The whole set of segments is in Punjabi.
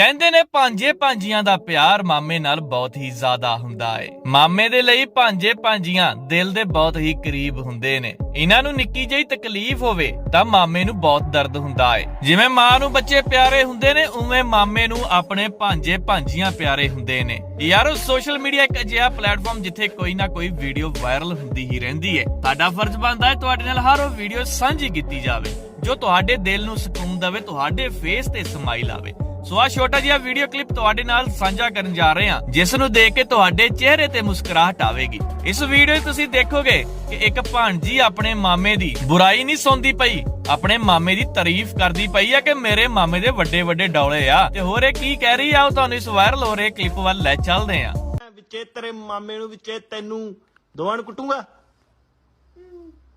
ਕਹਿੰਦੇ ਨੇ ਭਾਂਜੇ ਭਾਂਜੀਆਂ ਦਾ ਪਿਆਰ ਮਾਮੇ ਨਾਲ ਬਹੁਤ ਹੀ ਜ਼ਿਆਦਾ ਹੁੰਦਾ ਏ। ਮਾਮੇ ਦੇ ਲਈ ਭਾਂਜੇ ਭਾਂਜੀਆਂ ਦਿਲ ਦੇ ਬਹੁਤ ਹੀ ਕਰੀਬ ਹੁੰਦੇ ਨੇ। ਇਹਨਾਂ ਨੂੰ ਨਿੱਕੀ ਜਿਹੀ ਤਕਲੀਫ ਹੋਵੇ ਤਾਂ ਮਾਮੇ ਨੂੰ ਬਹੁਤ ਦਰਦ ਹੁੰਦਾ ਏ। ਜਿਵੇਂ ਮਾਂ ਨੂੰ ਬੱਚੇ ਪਿਆਰੇ ਹੁੰਦੇ ਨੇ, ਉਵੇਂ ਮਾਮੇ ਨੂੰ ਆਪਣੇ ਭਾਂਜੇ ਭਾਂਜੀਆਂ ਪਿਆਰੇ ਹੁੰਦੇ ਨੇ। ਯਾਰੋ ਸੋਸ਼ਲ ਮੀਡੀਆ ਇੱਕ ਅਜਿਹਾ ਪਲੇਟਫਾਰਮ ਜਿੱਥੇ ਕੋਈ ਨਾ ਕੋਈ ਵੀਡੀਓ ਵਾਇਰਲ ਹੁੰਦੀ ਹੀ ਰਹਿੰਦੀ ਹੈ ਸਾਡਾ ਫਰਜ਼ ਬਣਦਾ ਹੈ ਤੁਹਾਡੇ ਨਾਲ ਹਰ ਉਹ ਵੀਡੀਓ ਸਾਂਝੀ ਕੀਤੀ ਜਾਵੇ, ਜੋ ਤੁਹਾਡੇ ਦਿਲ ਨੂੰ ਸਕੂਨ ਦੇਵੇ, ਤੁਹਾਡੇ ਫੇਸ ਤੇ ਸਮਾਈਲ ਆਵੇ। ਸੋ ਆ ਛੋਟਾ ਜਿਹਾ ਵੀਡੀਓ ਕਲਿੱਪ ਤੁਹਾਡੇ ਨਾਲ ਸਾਂਝਾ ਕਰਨ ਜਾ ਰਹੇ ਹਾਂ ਜਿਸ ਨੂੰ ਦੇਖ ਕੇ ਤੁਹਾਡੇ ਚਿਹਰੇ ਤੇ ਮੁਸਕਰਾਹਟ ਆਵੇਗੀ। ਇਸ ਵੀਡੀਓ 'ਚ ਤੁਸੀਂ ਦੇਖੋਗੇ ਕਿ ਇੱਕ ਭਾਣਜੀ ਆਪਣੇ ਮਾਮੇ ਦੀ ਬੁਰਾਈ ਨਹੀਂ ਸੁਣਦੀ ਪਈ, ਆਪਣੇ ਮਾਮੇ ਦੀ ਤਾਰੀਫ ਕਰਦੀ ਪਈ ਆ ਕਿ ਮੇਰੇ ਮਾਮੇ ਦੇ ਵੱਡੇ ਵੱਡੇ ਡੌਲੇ ਆ। ਤੇ ਹੋਰ ਇਹ ਕੀ ਕਹਿ ਰਹੀ ਆ, ਉਹ ਤੁਹਾਨੂੰ ਇਸ ਵਾਇਰਲ ਹੋ ਰਹੇ ਕਲਿੱਪ ਵੱਲ ਲੈ ਚੱਲਦੇ ਆ ਵਿੱਚੇ ਤੇਰੇ ਮਾਮੇ ਨੂੰ ਵਿੱਚੇ ਤੈਨੂੰ ਦੋਵਾਂ ਨੂੰ ਕੁੱਟੂਗਾ।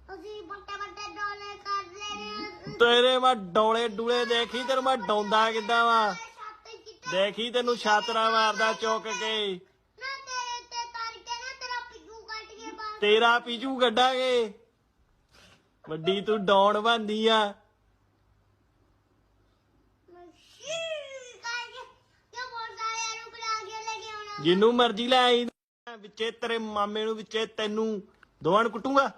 ਅਸੀਂ ਵੱਡੇ ਵੱਡੇ ਡੋਲੇ ਕਰ ਲੈਣੇ ਤੇਰੇ ਮੈਂ ਡੋਲੇ ਡੂਲੇ ਦੇਖੀ ਤੈਨੂੰ ਮੈਂ ਡੌਂਦਾ ਕਿੱਦਾਂ ਵਾ? ਦੇਖੀ ਤੈਨੂੰ ਛਾਤਰਾ ਮਾਰਦਾ ਚੁੱਕ ਕੇ। ਨਾ ਤੇਰੇ ਤੇ ਕਰਕੇ ਨਾ ਤੇਰਾ ਪਿੱਗੂ ਕੱਟ ਕੇ ਬਾਹਰ। ਤੇਰਾ ਪੀਜੂ ਕੱਢਾਂਗੇ। ਵੱਡੀ ਤੂੰ ਡੌਣ ਬੰਦੀ ਆ। ਜਿੰਨੂੰ ਮਰਜ਼ੀ ਲੈ ਆਈ। ਵਿੱਚੇ ਤੇਰੇ ਮਾਮੇ ਨੂੰ ਵਿੱਚੇ ਤੈਨੂੰ। ਦੋਵਾਂ ਨੂੰ ਕੁੱਟੂਗਾ?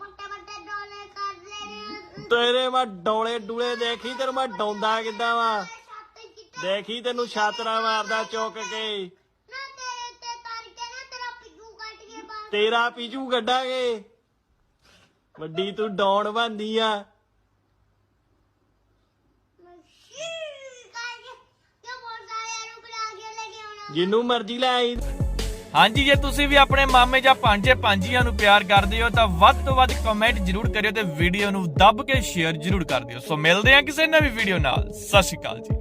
ਵੱਡੇ ਵੱਡੇ ਡੋਲੇ ਕਰ ਲੈਣੇ ਤੇਰੇ ਮੈਂ ਡੋਲੇ ਡੂਲੇ ਦੇਖੀ ਤੈਨੂੰ ਮੈਂ ਡੌਂਦਾ ਕਿੱਦਾਂ ਵਾ? ਛੱਤ ਕਿਤੇ ਦੇਖੀ ਤੈਨੂੰ ਛਾਤਰਾ ਮਾਰਦਾ ਚੁੱਕ ਕੇ। ਨਾ ਤੇਰੇ ਤੇ ਕਰਕੇ ਨਾ ਤੇਰਾ ਪਿੱਗੂ ਕੱਟ ਕੇ ਬਾਹਰ। ਤੇਰਾ ਪੀਜੂ ਕੱਢਾਂਗੇ। ਵੱਡੀ ਤੂੰ ਡੌਣ ਬੰਦੀ ਆ। ਕਰਕੇ ਤੇ ਕੇ ਲੈ ਕੇ ਆਉਣਾ। ਜਿੰਨੂੰ ਮਰਜ਼ੀ ਲੈ ਆਈ। ਹਾਂਜੀ, ਜੇ ਤੁਸੀਂ ਵੀ ਆਪਣੇ ਮਾਮੇ ਜਾਂ ਭਾਂਜੇ ਭਾਂਜੀਆਂ ਨੂੰ ਪਿਆਰ ਕਰਦੇ ਹੋ, ਤਾਂ ਵੱਧ ਤੋਂ ਵੱਧ ਕਮੈਂਟ ਜਰੂਰ ਕਰਿਓ ਤੇ ਵੀਡੀਓ ਨੂੰ ਦੱਬ ਕੇ ਸ਼ੇਅਰ ਜਰੂਰ ਕਰ ਦਿਓ। ਸੋ ਮਿਲਦੇ ਹਾਂ ਕਿਸੇ ਨਵੀਂ ਵੀਡੀਓ ਨਾਲ। ਸਤਿ ਸ਼੍ਰੀ ਅਕਾਲ ਜੀ।